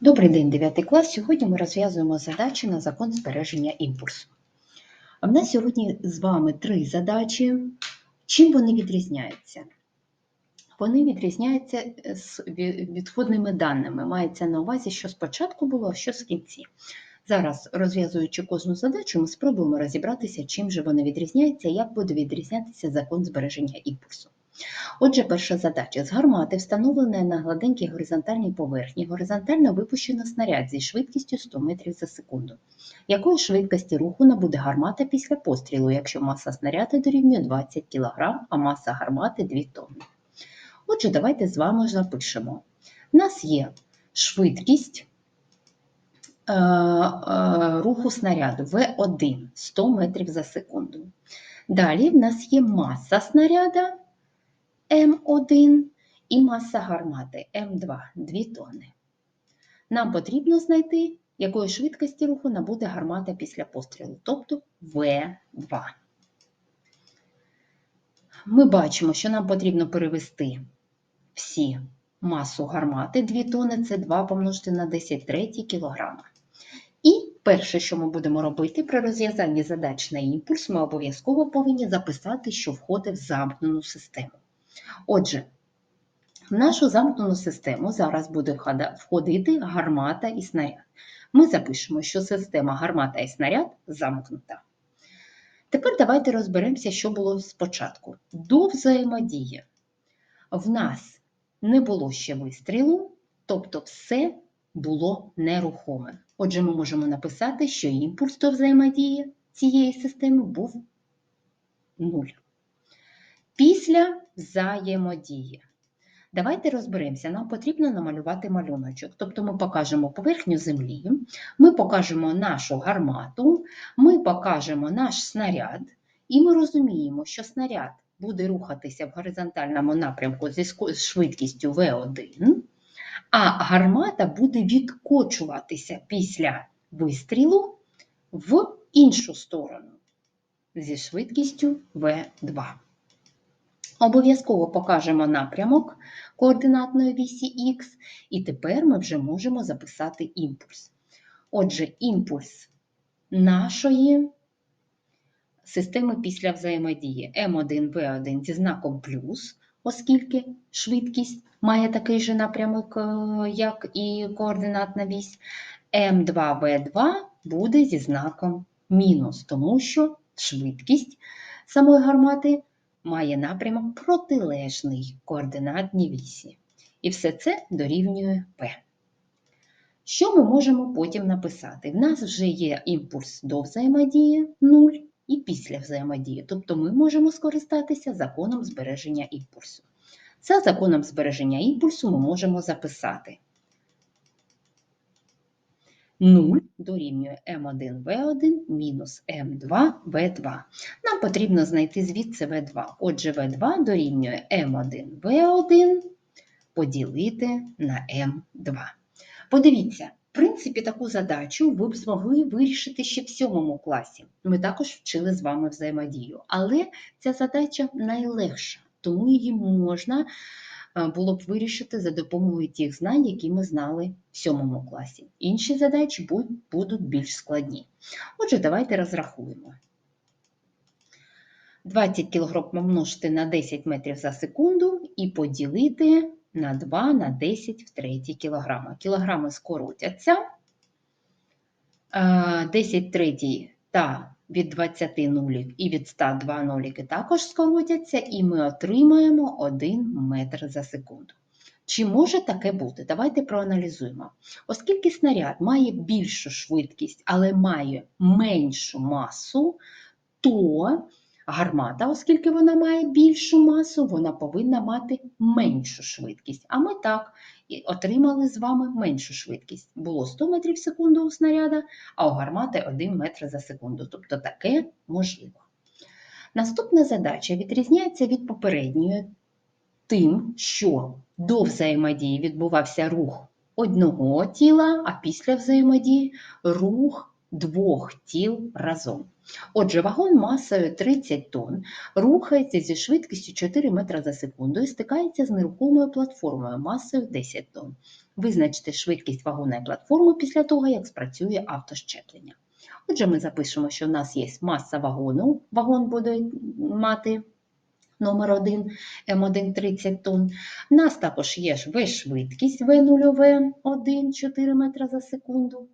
Добрий день, 9 клас. Сьогодні ми розв'язуємо задачі на закон збереження імпульсу. А в нас сьогодні з вами три задачі. Чим вони відрізняються? Вони відрізняються е, з відходними даними. Мається на увазі, що спочатку було, а що з кінці. Зараз, розв'язуючи кожну задачу, ми спробуємо розібратися, чим же вони відрізняються, як буде відрізнятися закон збереження імпульсу. Отже, перша задача. З гармати, встановленої на гладенькій горизонтальній поверхні, горизонтально випущено снаряд зі швидкістю 100 метрів за секунду. Якої швидкості руху набуде гармата після пострілу, якщо маса снаряду дорівнює 20 кг, а маса гармати 2 тонни? Отже, давайте з вами запишемо. У нас є швидкість е, е, руху снаряду В1 100 метрів за секунду. Далі в нас є маса снаряда М1 і маса гармати М2 2 тонни. Нам потрібно знайти, якої швидкості руху набуде гармата після пострілу, тобто В2. Ми бачимо, що нам потрібно перевести всі масу гармати 2 тонни це 2 помножити на 10 треті кілограма. І перше, що ми будемо робити при розв'язанні задач на імпульс, ми обов'язково повинні записати, що входить в замкнену систему. Отже, в нашу замкнену систему зараз буде входити гармата і снаряд. Ми запишемо, що система гармата і снаряд замкнута. Тепер давайте розберемося, що було спочатку. До взаємодії в нас не було ще вистрілу, тобто все було нерухоме. Отже, ми можемо написати, що імпульс до взаємодії цієї системи був 0. Після взаємодії. Давайте розберемося. Нам потрібно намалювати малюночок. Тобто ми покажемо поверхню землі, ми покажемо нашу гармату, ми покажемо наш снаряд, і ми розуміємо, що снаряд буде рухатися в горизонтальному напрямку зі швидкістю V1, а гармата буде відкочуватися після вистрілу в іншу сторону зі швидкістю V2. Обов'язково покажемо напрямок координатної вісі Х, і тепер ми вже можемо записати імпульс. Отже, імпульс нашої системи після взаємодії М1В1 зі знаком плюс, оскільки швидкість має такий же напрямок, е, як і координатна вісь, М2В2 буде зі знаком мінус, тому що швидкість самої гармати має напрямок протилежний координатній вісі. І все це дорівнює P. Що ми можемо потім написати? В нас вже є імпульс до взаємодії 0 і після взаємодії. Тобто ми можемо скористатися законом збереження імпульсу. За законом збереження імпульсу ми можемо записати 0 дорівнює М1В1 мінус М2В2. Нам потрібно знайти звідси В2. Отже, В2 дорівнює М1В1 поділити на М2. Подивіться, в принципі, таку задачу ви б змогли вирішити ще в сьомому класі. Ми також вчили з вами взаємодію. Але ця задача найлегша, тому її можна було б вирішити за допомогою тих знань, які ми знали в сьомому класі. Інші задачі будуть більш складні. Отже, давайте розрахуємо. 20 кг помножити на 10 метрів за секунду і поділити на 2 на 10 в треті кілограма. Кілограми скоротяться. Е, 10 третій та від 20 нулів і від 100 2 нуліки також скоротяться, і ми отримаємо 1 метр за секунду. Чи може таке бути? Давайте проаналізуємо. Оскільки снаряд має більшу швидкість, але має меншу масу, то гармата, оскільки вона має більшу масу, вона повинна мати меншу швидкість. А ми так і отримали з вами меншу швидкість. Було 100 метрів в секунду у снаряда, а у гармати 1 метр за секунду. Тобто таке можливо. Наступна задача відрізняється від попередньої тим, що до взаємодії відбувався рух одного тіла, а після взаємодії рух двох тіл разом. Отже, вагон масою 30 тонн рухається зі швидкістю 4 метра за секунду і стикається з нерухомою платформою масою 10 тонн. Визначте швидкість вагона і платформи після того, як спрацює автощеплення. Отже, ми запишемо, що в нас є маса вагону, вагон буде мати номер 1 М1 30 тонн. У нас також є ж В-швидкість В0В 1 4 метра за секунду.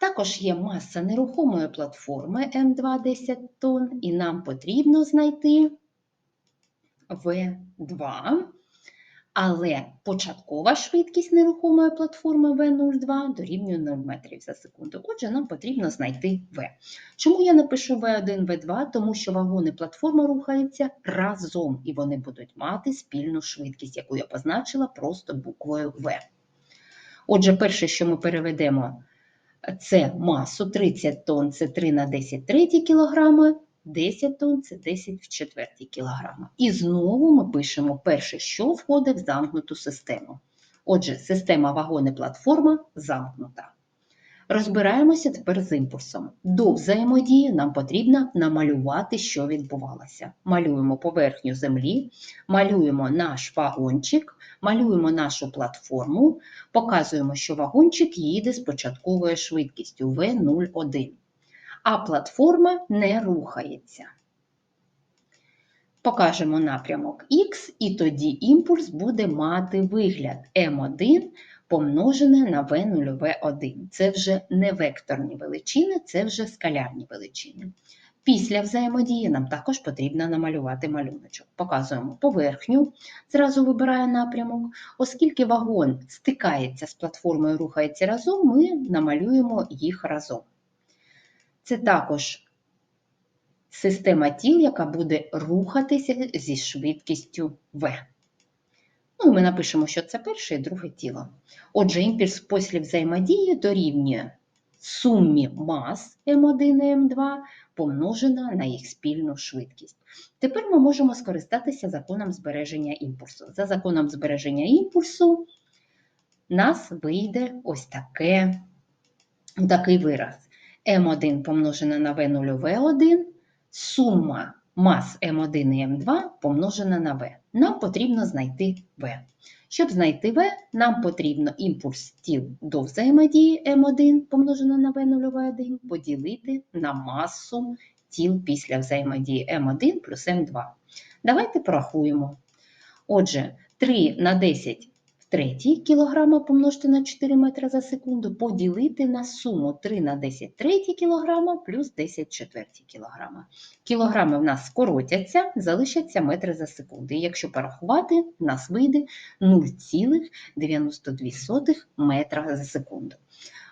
Також є маса нерухомої платформи М2 10 тонн, і нам потрібно знайти В2. Але початкова швидкість нерухомої платформи В02 дорівнює 0 метрів за секунду. Отже, нам потрібно знайти В. Чому я напишу В1, В2? Тому що вагони платформа рухаються разом, і вони будуть мати спільну швидкість, яку я позначила просто буквою В. Отже, перше, що ми переведемо, це масу 30 тонн, це 3 на 10 третій кілограми, 10 тонн це 10 в четвертій кілограма. І знову ми пишемо перше, що входить в замкнуту систему. Отже, система вагони-платформа замкнута. Розбираємося тепер з імпульсом. До взаємодії нам потрібно намалювати, що відбувалося. Малюємо поверхню землі, малюємо наш вагончик, малюємо нашу платформу, показуємо, що вагончик їде з початковою швидкістю V01 а платформа не рухається. Покажемо напрямок Х, і тоді імпульс буде мати вигляд М1 помножене на В0В1. Це вже не векторні величини, це вже скалярні величини. Після взаємодії нам також потрібно намалювати малюночок. Показуємо поверхню, зразу вибираю напрямок. Оскільки вагон стикається з платформою, рухається разом, ми намалюємо їх разом. Це також система тіл, яка буде рухатися зі швидкістю V. Ну, Ми напишемо, що це перше і друге тіло. Отже, імпульс після взаємодії дорівнює сумі мас М1 і М2 помножена на їх спільну швидкість. Тепер ми можемо скористатися законом збереження імпульсу. За законом збереження імпульсу нас вийде ось таке, такий вираз. М1 помножена на В0В1, сума мас М1 і М2 помножена на В. Нам потрібно знайти В. Щоб знайти В, нам потрібно імпульс тіл до взаємодії М1 помножено на В0В1 поділити на масу тіл після взаємодії М1 плюс М2. Давайте порахуємо. Отже, 3 на 10 третій кілограма помножити на 4 метри за секунду, поділити на суму 3 на 10 третій кілограма плюс 10 четвертій кілограма. Кілограми в нас скоротяться, залишаться метри за секунду. І якщо порахувати, в нас вийде 0,92 метра за секунду.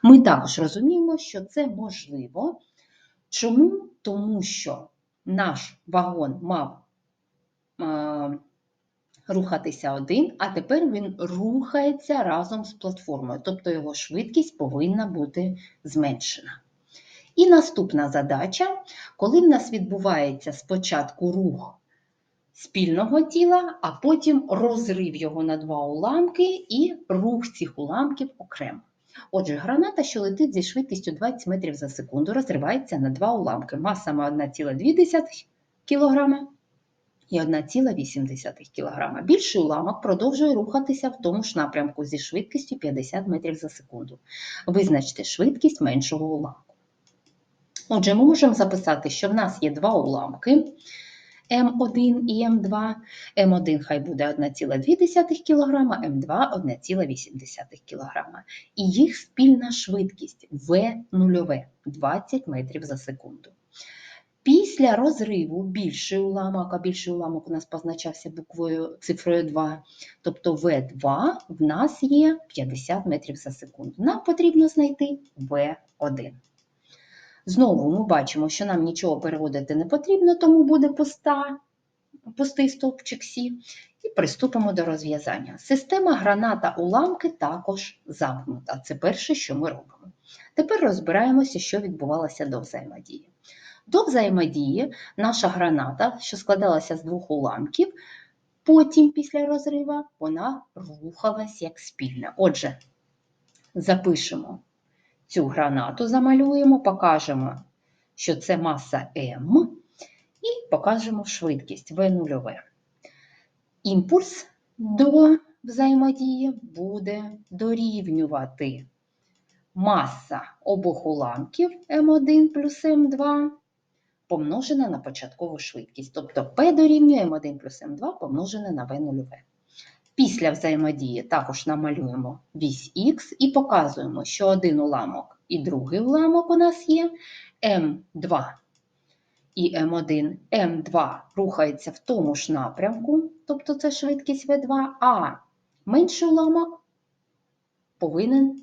Ми також розуміємо, що це можливо. Чому? Тому що наш вагон мав рухатися один, а тепер він рухається разом з платформою, тобто його швидкість повинна бути зменшена. І наступна задача, коли в нас відбувається спочатку рух спільного тіла, а потім розрив його на два уламки і рух цих уламків окремо. Отже, граната, що летить зі швидкістю 20 метрів за секунду, розривається на два уламки. Маса 1,2 кг і 1,8 кг. Більший уламок продовжує рухатися в тому ж напрямку зі швидкістю 50 метрів за секунду. Визначте швидкість меншого уламку. Отже, ми можемо записати, що в нас є два уламки М1 і М2. М1 хай буде 1,2 кг, М2 1,8 кг. І їх спільна швидкість В0 20 метрів за секунду. Після розриву більший уламок, а більший уламок у нас позначався буквою цифрою 2, тобто В2 в нас є 50 метрів за секунду. Нам потрібно знайти В1. Знову ми бачимо, що нам нічого переводити не потрібно, тому буде пуста, пустий стовпчик Сі. І приступимо до розв'язання. Система граната уламки також замкнута. Це перше, що ми робимо. Тепер розбираємося, що відбувалося до взаємодії. До взаємодії наша граната, що складалася з двох уламків, потім після розрива вона рухалась як спільна. Отже, запишемо цю гранату замалюємо, покажемо, що це маса М, і покажемо швидкість V0. Імпульс до взаємодії буде дорівнювати маса обох уламків М1 плюс М2 помножена на початкову швидкість. Тобто P дорівнює М1 плюс М2 помножене на V0. Після взаємодії також намалюємо вісь Х і показуємо, що один уламок і другий уламок у нас є М2 і М1, М2 рухається в тому ж напрямку, тобто це швидкість V2, а менший уламок повинен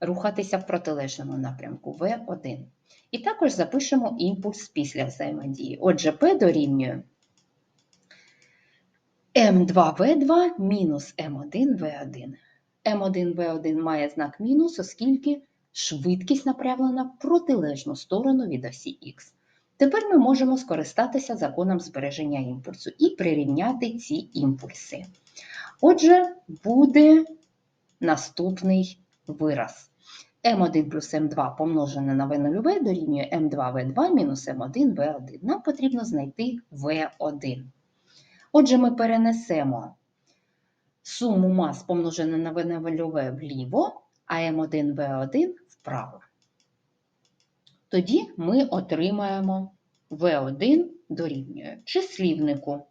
рухатися в протилежному напрямку V1. І також запишемо імпульс після взаємодії. Отже, P дорівнює М2В2 мінус М1В1. М1В1 має знак мінус, оскільки швидкість направлена в протилежну сторону від осі Х. Тепер ми можемо скористатися законом збереження імпульсу і прирівняти ці імпульси. Отже, буде наступний вираз. М1 плюс М2 помножене на В0В дорівнює М2В2 мінус М1В1. Нам потрібно знайти В1. Отже, ми перенесемо суму мас помножене на В0В вліво, а М1В1 вправо. Тоді ми отримаємо В1 дорівнює числівнику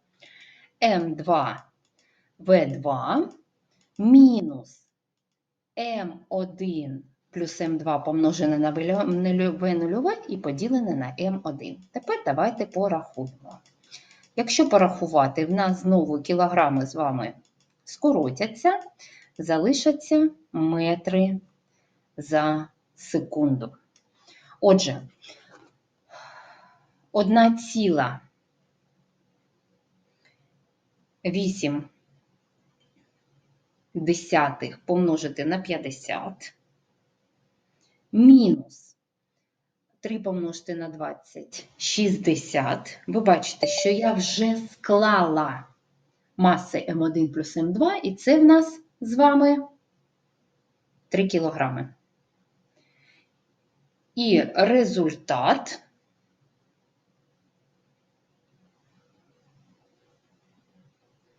М2В2 мінус М1 плюс М2 помножене на В0 і поділене на М1. Тепер давайте порахуємо. Якщо порахувати, в нас знову кілограми з вами скоротяться, залишаться метри за секунду. Отже, 1,8 десятих помножити на 50 мінус 3 помножити на 20 60. Ви бачите, що я вже склала маси М1 плюс М2, і це в нас з вами 3 кілограми. І результат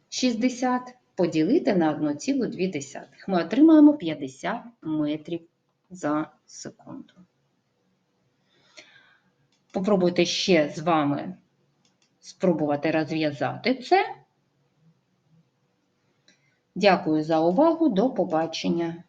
Шістдесят поділити на 1,2. Ми отримаємо 50 метрів за секунду. Попробуйте ще з вами спробувати розв'язати це. Дякую за увагу. До побачення.